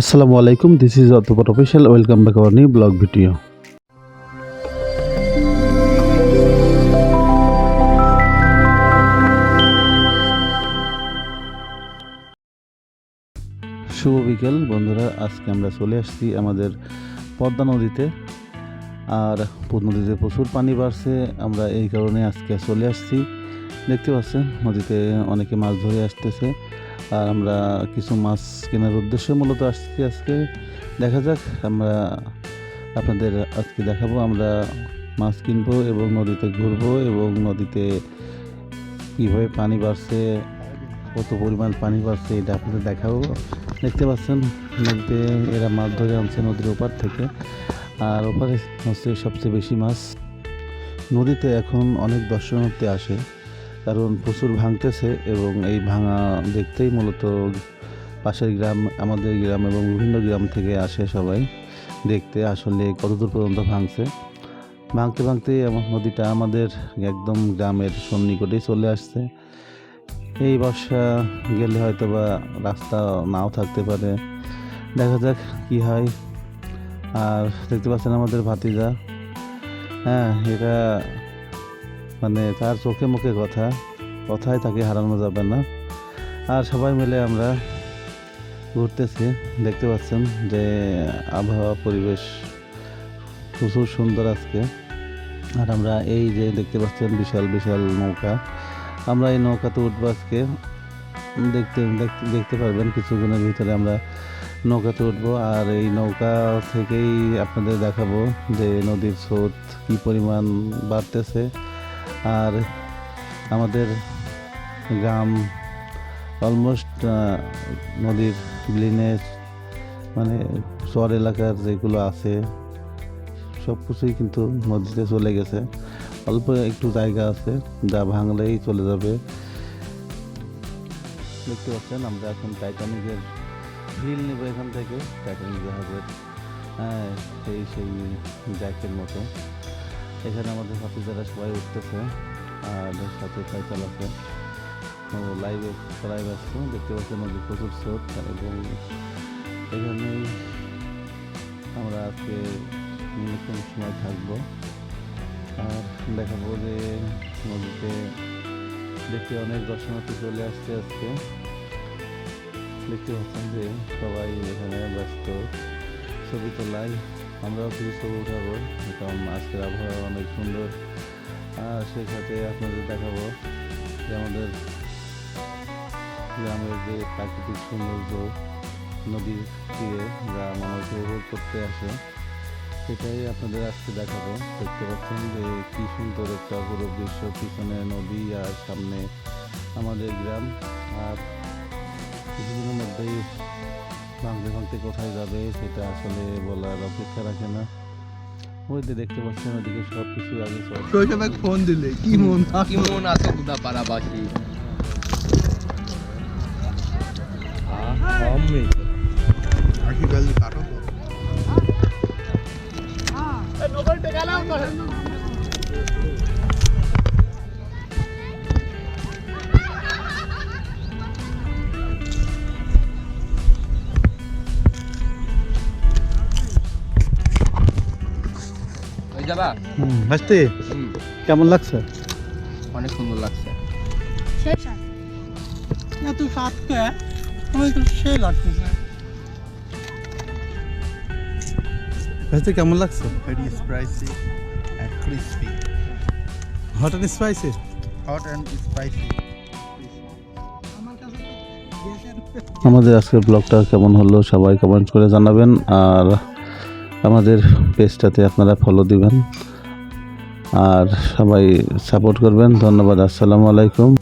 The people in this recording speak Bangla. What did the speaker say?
আসসালামু আলাইকুম this is Otopor official welcome back our new blog video শুভ বিকেল, বন্ধুরা, আজকে আমরা চলে আসছি আমাদের পদ্মা নদীতে। আর পদ্মা নদীতে প্রচুর পানি বাড়ছে, আমরা এই কারণে আজকে চলে আসছি। দেখতে পাচ্ছেন, নদীতে অনেকে মাছ ধরে আসতেছে। আর আমরা কিছু মাছ কেনার উদ্দেশ্যে মূলত আসছি আজকে। দেখা যাক, আমরা আপনাদের আজকে দেখাবো, আমরা মাছ কিনবো এবং নদীতে ঘুরবো এবং নদীতে কীভাবে পানি বাড়ছে, কত পরিমাণ পানি বাড়ছে এটা আপনাদের দেখাবো। দেখতে পাচ্ছেন, নদীতে এরা মাছ ধরে আনছে নদীর ওপার থেকে। আর ওপারে হচ্ছে সবচেয়ে বেশি মাছ। নদীতে এখন অনেক দর্শনার্থী আসে। কারণ প্রচুর ভাঙতেছে এবং এই ভাঙা দেখতেই মূলত পাশের গ্রাম, আমাদের গ্রাম এবং বিভিন্ন গ্রাম থেকে আসে সবাই দেখতে আসলে কতদূর পর্যন্ত ভাঙছে। ভাঙতে ভাঙতে নদীটা আমাদের একদম গ্রামের সন্নিকটেই চলে আসছে। এই বর্ষা গেলে হয়তো বা রাস্তা নাও থাকতে পারে। দেখা যাক কি হয়। আর দেখতে পাচ্ছেন আমাদের ভাতিজা। হ্যাঁ এটা মানে তার চোখে মুখে কথা কথায় তাকে হারানো যাবে না। আর সবাই মিলে আমরা ঘুরতেছি, দেখতে পাচ্ছেন যে আবহাওয়া পরিবেশ প্রচুর সুন্দর আজকে। আর আমরা এই যে দেখতে পাচ্ছেন বিশাল বিশাল নৌকা, আমরা এই নৌকাতে উঠবো আজকে। দেখতে দেখতে পারবেন কিছুক্ষণের ভিতরে আমরা নৌকাতে উঠবো। আর এই নৌকা থেকেই আপনাদের দেখাবো যে নদীর স্রোত কী পরিমাণ বাড়তেছে। আর আমাদের গ্রাম অলমোস্ট নদীর বিলীনে মানে শহর এলাকার যেগুলো আছে, সব কিছুই কিন্তু নদীতে চলে গেছে। অল্প একটু জায়গা আছে যা ভাঙলেই চলে যাবে। দেখতে পাচ্ছেন, আমরা এখন টাইটানিকের ঢিল নেব এখান থেকে টাইটানিক জাহাজের হ্যাঁ সেই সেই জ্যাকের মতো। এখানে আমাদের যারা সবাই উঠতেছে, আর সাথে সাইকেল আছে। লাইভে লাইভ আসছে দেখতে পাচ্ছেন নদীর প্রচুর স্রোত এবং এখানেই আমরা আজকে নির্দিষ্ট সময় থাকব। আর দেখাবো যে নদীতে দেখতে অনেক দর্শনার্থী চলে আসছে আজকে। দেখতে পাচ্ছেন যে সবাই এখানে ব্যস্ত। ছবি তোলায় আমরাও ছবি উঠাবো। কারণ আজকের আবহাওয়া অনেক সুন্দর। সাথে আপনাদের দেখাবো যে আমাদের গ্রামের যে প্রাকৃতিক সৌন্দর্য নদীর তীরে যা মানুষ উপভোগ করতে আসে, সেটাই আপনাদের আজকে দেখাবো। দেখতে পাচ্ছেন যে কি সুন্দর একটা অপরূপ দৃশ্য, পিছনে নদী আর সামনে আমাদের গ্রাম। আর কিছুদিনের মধ্যেই ভাঙতে ভাঙতে কোথায় যাবে সেটা আসলে বলার অপেক্ষা রাখে না ওই যে দেখতে পাচ্ছেন ওদিকে সব কিছু আগে সব ফোন দিলে কি মন কি মন আছে গুদা পাড়াবাসী আখি গালি কাটো তো ওই যাবা? হাসতে? কেমন লাগছে? অনেক সুন্দর লাগছে। এত আমার তো সে লাগতেছে হাসতে কেমন লাগছে? Very spicy and crispy hot and spicy hot and spicy আমাদের আজকের ব্লগটা কেমন হলো? সবাই কমেন্ট করে জানাবেন। আর আমাদের পেজটাতে আপনারা ফলো দিবেন। আর সবাই সাপোর্ট করবেন। ধন্যবাদ। আসসালামু আলাইকুম।